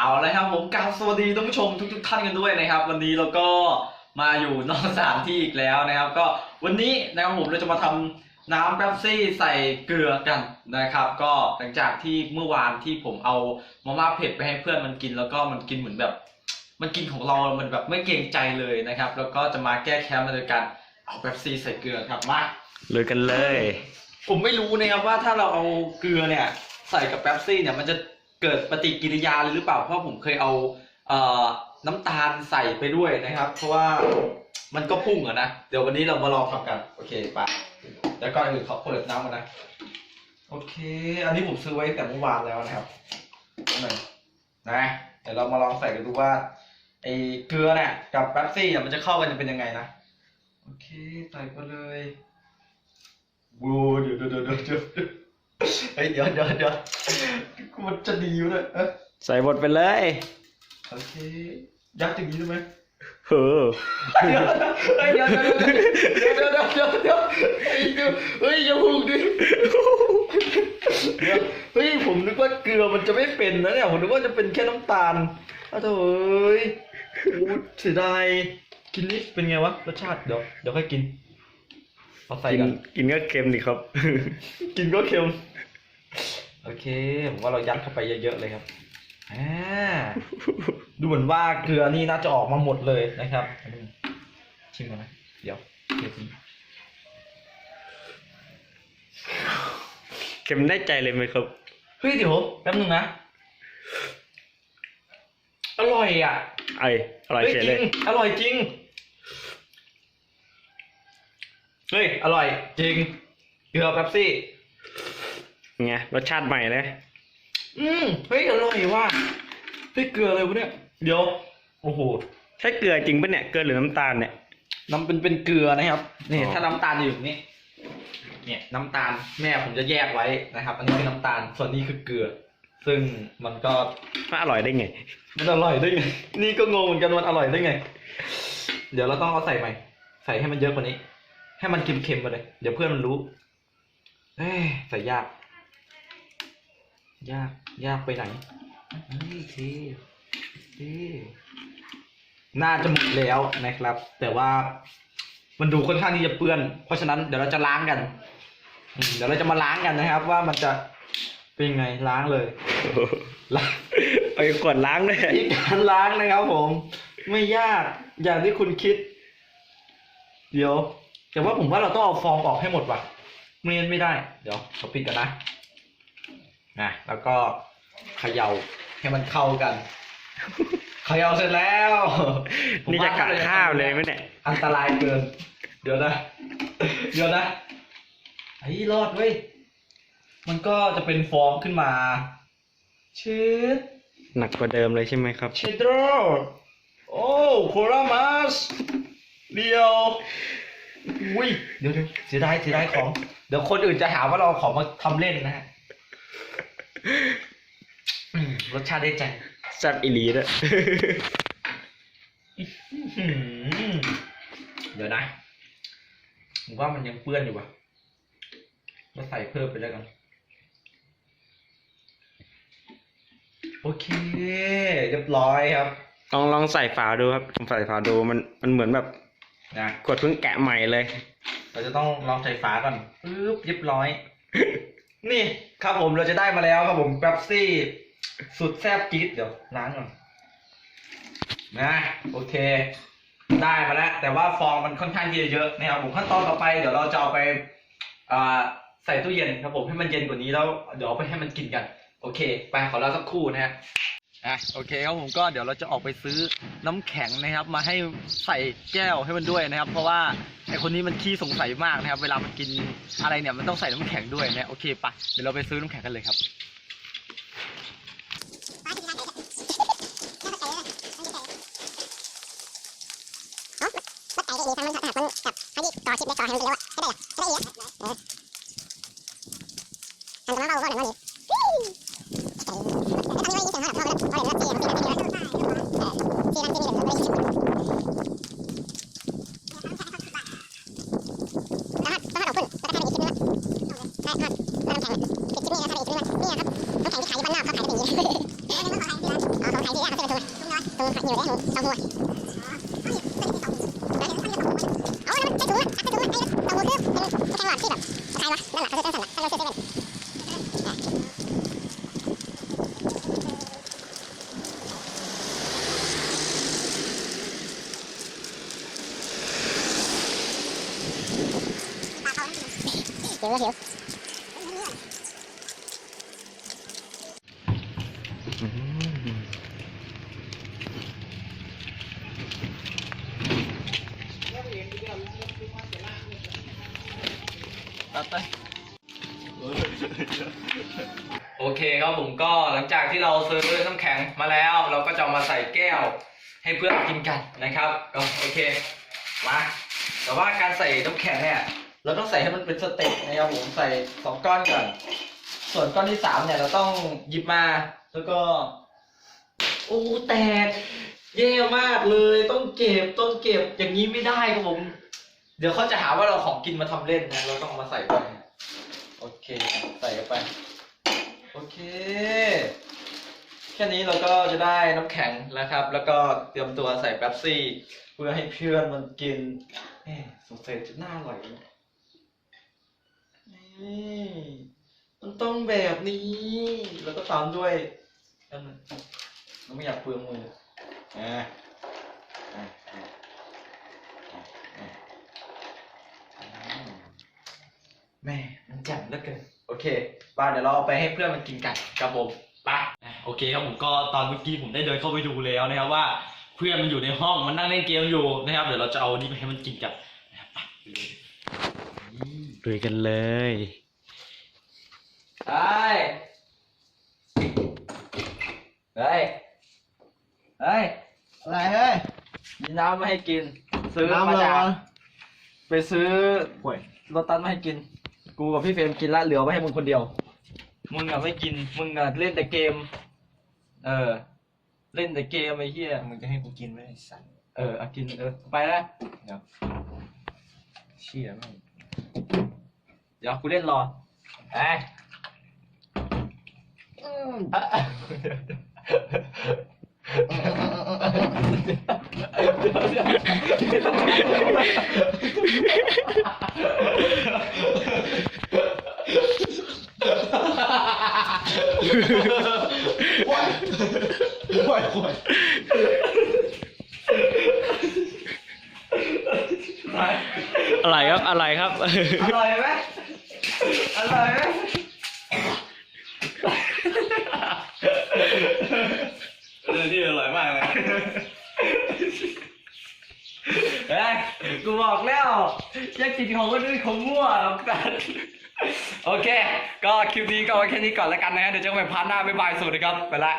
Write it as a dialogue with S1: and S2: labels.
S1: เอาเลยครับผมกราบสวัสดีท่านผู้ชมทุก ๆ ท่านกันด้วยนะครับ วันนี้เราก็มาอยู่นอกสถานที่อีกแล้วนะครับ ก็วันนี้นะครับผมเราจะมาทำน้ำแป๊บซี่ใส่เกลือกันนะครับ ก็หลังจากที่เมื่อวานที่ผมเอามาม่าเผ็ดไปให้เพื่อนมันกินแล้วก็มันกินเหมือนแบบ มันกินของเรา มันแบบไม่เกรงใจเลยนะครับ แล้วก็จะมาแก้แค้นมันโดยการเอาแป๊บซี่ใส่เกลือครับมา
S2: ลุยกันเลย
S1: ผมไม่รู้นะครับว่าถ้าเราเอาเกลือเนี่ย ใส่กับแป๊บซี่เนี่ยมันจะ เกิดปฏิกิริยาเลยหรือเปล่า เพราะผมเคยเอาเอ่อน้ำตาลใส่ไปด้วยนะครับ เพราะว่ามันก็พุ่งอะนะ เดี๋ยววันนี้เรามาลองทำกัน โอเคไปแล้วก่อนอื่นขอเปิดน้ำกันนะ โอเค อันนี้ผมซื้อไว้แต่เมื่อวานแล้วนะครับหนึ่งนะ เดี๋ยวเรามาลองใส่กันดูว่าไอ้เกลือเนี่ยกับแป๊บซี่เนี่ยมันจะเข้ากันจะเป็นยังไงนะ โอเค ใส่ไปเลยบูเดี๋ยเดี๋ยวเดี๋ยวเดี๋ยวเดี๋ยว เฮ้ยเดี๋ยวเดี๋ยวเดี๋ยวมันจะดีอยู่เลยเอ้ย
S2: ใส่หมดไปเลย
S1: โอเค ยัดอย่างนี้ได้ไหม
S2: เฮ้อ
S1: เดี๋ยวเฮ้ยเดี๋ยวเดี๋ยวเดี๋ยวเดี๋ยวเดี๋ยวเดี๋ยวเดี๋ยวเฮ้ยเดี๋ยวเฮ้ยอย่าพูดดิเดี๋ยวเฮ้ยผมนึกว่าเกลือมันจะไม่เป็นนะเนี่ยผมนึกว่าจะเป็นแค่น้ำตาลอ้าวโถ่เอ้ยโอ้เสียดายกินนี่เป็นไงวะรสชาติเดี๋ยวเดี๋ยวค่อยกิน เอาใส่
S2: กิน
S1: กัน
S2: กินก็เค็มดิครับ
S1: กินก็เค็ม โอเค ผมว่าเรายัดเข้าไปเยอะๆเลยครับอ่าดูเหมือนว่าเกลือนี่น่าจะออกมาหมดเลยนะครับ ชิมก่อนนะ เดี๋ยวเดี๋ยวกิน
S2: เค็มได้ใจเลยไหมครับ
S1: เฮ้ยเดี๋ยวแป๊บนึงนะ อร่อยอะ
S2: ไออร่อย
S1: เฮ้ย
S2: เฉย
S1: จ
S2: เล
S1: ริ
S2: ย
S1: งอร่อยจริง เฮ้ย อร่อย จริง เกลือแป๊บซี่
S2: ไงรสชาติใหม่เลย
S1: อืมเฮ้ย อร่อยว่ะเฮ้ยเกลืออะไรวะเนี่ย เดี๋ยว โอ้โห
S2: ใช่เกลือจริงปะเนี่ย เกลือหรือน้ำตาลเนี่ย
S1: น้ำเป็นเป็นเกลือนะครับ นี่
S2: อ๋อ
S1: ถ้าน้ำตาลอยู่นี่เนี่ยน้ำตาลแม่ผมจะแยกไว้นะครับ อันนี้คือน้ำตาล ส่วนนี้คือเกลือ ซึ่งมันก็
S2: มันอร่อยได้ไง
S1: มันอร่อยได้ไง นี่ก็งงเหมือนกันมันอร่อยได้ไง เดี๋ยวเราต้องเอาใส่ใหม่ ใส่ให้มันเยอะกว่านี้ ให้มันเค็มๆไปเลย เดี๋ยวเพื่อนมันรู้ เอ้ยใส่ยาก ยาก ยากไปไหนเฮ้ยทีทีน่าจะหมดแล้วนะครับ แต่ว่ามันดูค่อนข้างที่จะเปื้อน เพราะฉะนั้นเดี๋ยวเราจะล้างกันอืมเดี๋ยวเราจะมาล้างกันนะครับ ว่ามันจะเป็นยังไงล้างเลยล้าง
S2: เอาไปขวดล้างด้วย
S1: วิธีการล้างนะครับผม ไม่ยากอย่างที่คุณคิด เดี๋ยว แต่ว่าผมว่าเราต้องเอาฟองออกให้หมดว่ะไม่งั้นไม่ได้ เดี๋ยวเราปิดกันนะนะแล้วก็เขย่าให้มันเข้ากันเขย่าเสร็จแล้วผม
S2: นี่จะกะข้าวเลยไหมเนี่ย
S1: อันตรายเกิน เดี๋ยวนะเดี๋ยวนะไอ้ยรอดเว้ยมันก็จะเป็นฟองขึ้นมาชืด
S2: หนักกว่าเดิมเลยใช่ไหมครับ
S1: เชโดรโอ้โครามัสเดียว อุ้ยเดี๋ยวเดี๋ยวเสียดายเสียดายของ เดี๋ยวคนอื่นจะหาว่าเราเอาของมาทำเล่นนะฮะอืมรสชาติได้ใจ
S2: แซ่บอีหลีด้วย
S1: อื้อหือเดี๋ยวนะผมว่ามันยังเปื้อนอยู่ว่ะมาใส่เพิ่มไปแล้วกัน โอเค เรียบร้อยครับ
S2: ลองลองใส่ฝาดูครับผมใส่ฝาดูมันมันเหมือนแบบ
S1: นะ
S2: ขวดเพิ่งแกะใหม่เลย
S1: เราจะต้องลองใส่ฝาก่อนปึ๊บเรียบร้อย นี่ครับผมเราจะได้มาแล้วครับผมแป๊บซี่ สุดแซ่บจี๊ดเดี๋ยวล้างก่อนนะโอเค ได้มาแล้ว แต่ว่าฟองมันค่อนข้างที่จะเยอะนะครับผมขั้นตอนต่อไปเดี๋ยวเราจะเอาไปอ่าใส่ตู้เย็นครับผมให้มันเย็นกว่านี้แล้วเดี๋ยวเอาไปให้มันกินกัน โอเค ไปขอเราสักครู่นะฮะ อะโอเคครับผมก็เดี๋ยวเราจะออกไปซื้อน้ำแข็งนะครับ มาให้ใส่แก้วให้มันด้วยนะครับ เพราะว่าไอคนนี้มันขี้สงสัยมากนะครับ เวลามันกินอะไรเนี่ยมันต้องใส่น้ำแข็งด้วยนะโอเคปะเดี๋ยวเราไปซื้อน้ำแข็งกันเลยครับ
S3: อันถ้าคนกับเขาที่ต่อชิปเล็กต่อให้มันเร็วอะก็เออทำมาเบาก็เดี๋ยวมันอีกไก่ทำยังไงยิ่ง เสียงเขาแบบเขาเลยเขาเลยรับเสียงที่นั่นที่นี่เออที่นั่นที่นี่เดี๋ยวไม่ได้ยินถ้าถ้าเราพุ่นแล้วก็ทำอีกคลิปนึงได้ครับน้ำแข็งปิดคลิปนี้แล้วทำอีกคลิปนึงนี่ครับน้ำแข็งที่ขายอยู่บ้านนอกเขาขายเป็นอย่างนี้อ๋อเขาขายทีแรกเขาจะเป็นถุงถุงอยู่ได้ถุงสองหัวเอาแล้วมันใช้ถุงอะใช้ถุงอะไอ้สองหัวคือเป็นแทงหลอดที่แบบใครวะนั่นแหละเขาจะสั่นแหละถ้าเราซื้อเซเว่น หิวหิว
S1: ตัดไปโอเคครับผมก็หลังจากที่เราซื้อน้ำแข็งมาแล้ว เราก็จะมาใส่แก้วให้เพื่อนกินกันนะครับก็โอเคมาแต่ว่าการใส่น้ำแข็งเนี่ย เราต้องใส่ให้มันเป็นสเต็ปนะครับผมใส่สองก้อนก่อน ส่วนก้อนที่สามเนี่ยเราต้องหยิบมา แล้วก็ โอ้แตกแย่มากเลย ต้องเก็บต้องเก็บอย่างนี้ไม่ได้ครับผม เดี๋ยวเขาจะหาว่าเราของกินมาทำเล่นนะเราต้องมาใส่ไปโอเค ใส่เข้าไป โอเค แค่นี้เราก็จะได้น้ำแข็งแล้วครับ แล้วก็เตรียมตัวใส่แป๊บซี่ เพื่อให้เพื่อนมันกินสงสัยจะน่าอร่อยนะ มันต้องแบบนี้ แล้วก็ตามด้วยนั่นเราไม่อยากเปลืองมืออ่าอ่าอ่าอ่าอ่าแม่มันแจ่มเหลือเกินโอเคป้าเดี๋ยวเราเอาไปให้เพื่อนมันกินกันครับผมไปโอเคครับผมก็ตอนเมื่อกี้ผมได้เดินเข้าไปดูแล้วนะครับว่า เพื่อนมันอยู่ในห้องมันนั่งเล่นเกมอยู่นะครับเดี๋ยวเราจะเอานี่ไปให้มันกินกันนะครับไป
S2: ลุยกันเลย
S1: ไปเฮ้ยเฮ้ย
S4: อะไรเฮ้ย
S1: มีน้ำมาให้กิน ซื้อ
S4: น้ำ
S1: มา
S4: อะไร
S1: จาก
S4: วะ
S1: ไปซื้อ
S4: ห่วย
S1: รถตันมาให้กิน กูกับพี่เฟรมกินละเหลือไว้ให้มึงคนเดียว มึงอะไม่กิน มึงอะเล่นแต่เกม เออ เล่นแต่เกมไอ้เหี้ย
S4: มึงจะให้กูกินไหมไอ้สัตว์
S1: เอออะกินเออไปแล้ว
S4: เชี่ยแม่ง
S1: เดี๋ยวกูเล่นรอไอ้ยอะ
S4: ห่วยห่วยห่วย
S2: อะไรครับอะไรครับ
S1: อร่อยไหมอร่อยไหม
S4: เรื่องที่อร่อยมากเลย
S1: เฮ้ยกูบอกแล้วอยากกินของคนอื่นของมั่วหรอกกันโอเค ก็คลิปนี้ก็เอาไว้แค่นี้ก่อนแล้วกันนะฮะเดี๋ยวเจอกันใหม่พาร์ทหน้าบ๊ายบายสวัสดีครับไปละ